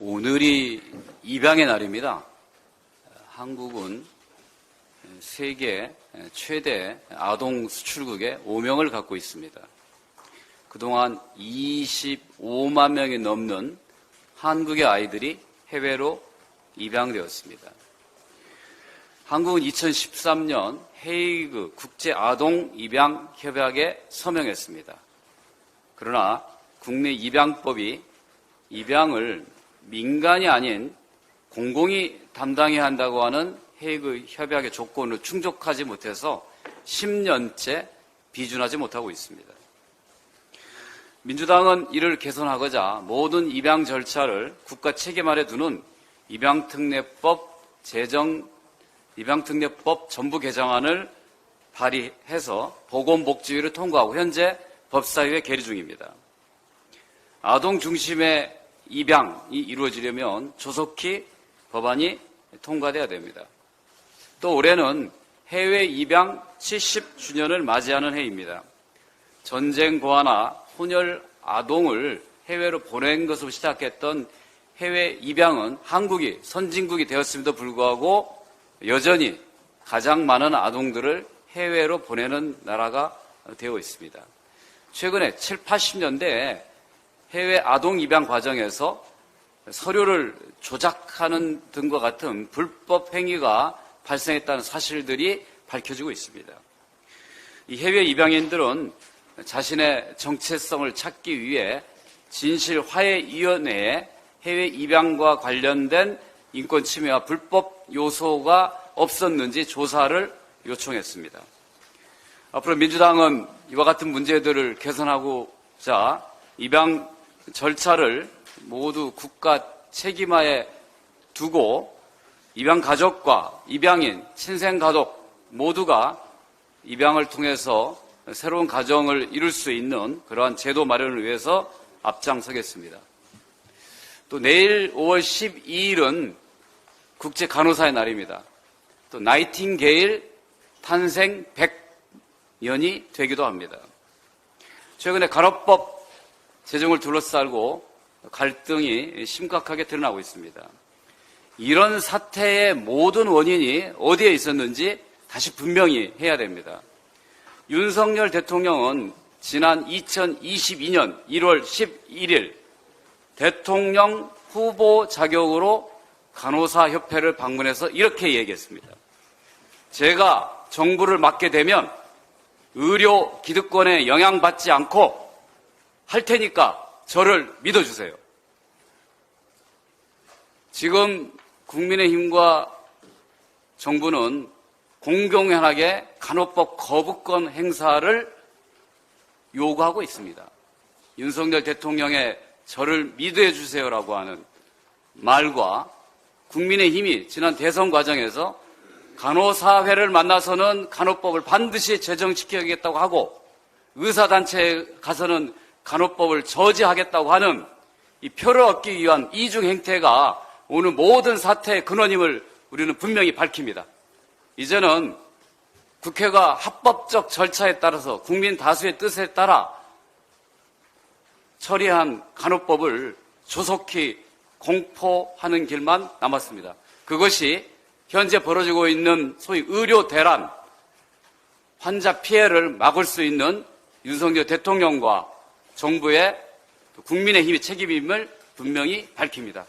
오늘이 입양의 날입니다. 한국은 세계 최대 아동 수출국의 오명을 갖고 있습니다. 그동안 25만 명이 넘는 한국의 아이들이 해외로 입양되었습니다. 한국은 2013년 헤이그 국제 아동 입양 협약에 서명했습니다. 그러나 국내 입양법이 입양을 민간이 아닌 공공이 담당해야 한다고 하는 헤이그 협약의 조건을 충족하지 못해서 10년째 비준하지 못하고 있습니다. 민주당은 이를 개선하고자 모든 입양 절차를 국가 책임 아래 두는 입양특례법 제정 입양특례법 전부 개정안을 발의해서 보건복지위를 통과하고 현재 법사위에 계류 중입니다. 아동 중심의 입양이 이루어지려면 조속히 법안이 통과돼야 됩니다. 또 올해는 해외 입양 70주년을 맞이하는 해입니다. 전쟁 고아나 혼혈 아동을 해외로 보낸 것으로 시작했던 해외 입양은 한국이 선진국이 되었음에도 불구하고 여전히 가장 많은 아동들을 해외로 보내는 나라가 되어 있습니다. 최근에 7, 80년대에 해외 아동 입양 과정에서 서류를 조작하는 등과 같은 불법 행위가 발생했다는 사실들이 밝혀지고 있습니다. 이 해외 입양인들은 자신의 정체성을 찾기 위해 진실화해위원회에 해외 입양과 관련된 인권 침해와 불법 요소가 없었는지 조사를 요청했습니다. 앞으로 민주당은 이와 같은 문제들을 개선하고자 입양 절차를 모두 국가 책임하에 두고 입양 가족과 입양인, 친생 가족 모두가 입양을 통해서 새로운 가정을 이룰 수 있는 그러한 제도 마련을 위해서 앞장서겠습니다. 또 내일 5월 12일은 국제 간호사의 날입니다. 또 나이팅게일 탄생 100년이 되기도 합니다. 최근에 간호법 제정을 둘러싸고 갈등이 심각하게 드러나고 있습니다. 이런 사태의 모든 원인이 어디에 있었는지 다시 분명히 해야 됩니다. 윤석열 대통령은 지난 2022년 1월 11일 대통령 후보 자격으로 간호사 협회를 방문해서 이렇게 얘기했습니다. 제가 정부를 맡게 되면 의료 기득권에 영향받지 않고 할 테니까 저를 믿어주세요. 지금 국민의힘과 정부는 공공연하게 간호법 거부권 행사를 요구하고 있습니다. 윤석열 대통령의 저를 믿어해 주세요라고 하는 말과 국민의힘이 지난 대선 과정에서 간호사회를 만나서는 간호법을 반드시 제정시켜야겠다고 하고 의사단체에 가서는 간호법을 저지하겠다고 하는 이 표를 얻기 위한 이중 행태가 오늘 모든 사태의 근원임을 우리는 분명히 밝힙니다. 이제는 국회가 합법적 절차에 따라서 국민 다수의 뜻에 따라 처리한 간호법을 조속히 공포하는 길만 남았습니다. 그것이 현재 벌어지고 있는 소위 의료 대란, 환자 피해를 막을 수 있는 윤석열 대통령과 정부의 국민의 힘의 책임임을 분명히 밝힙니다.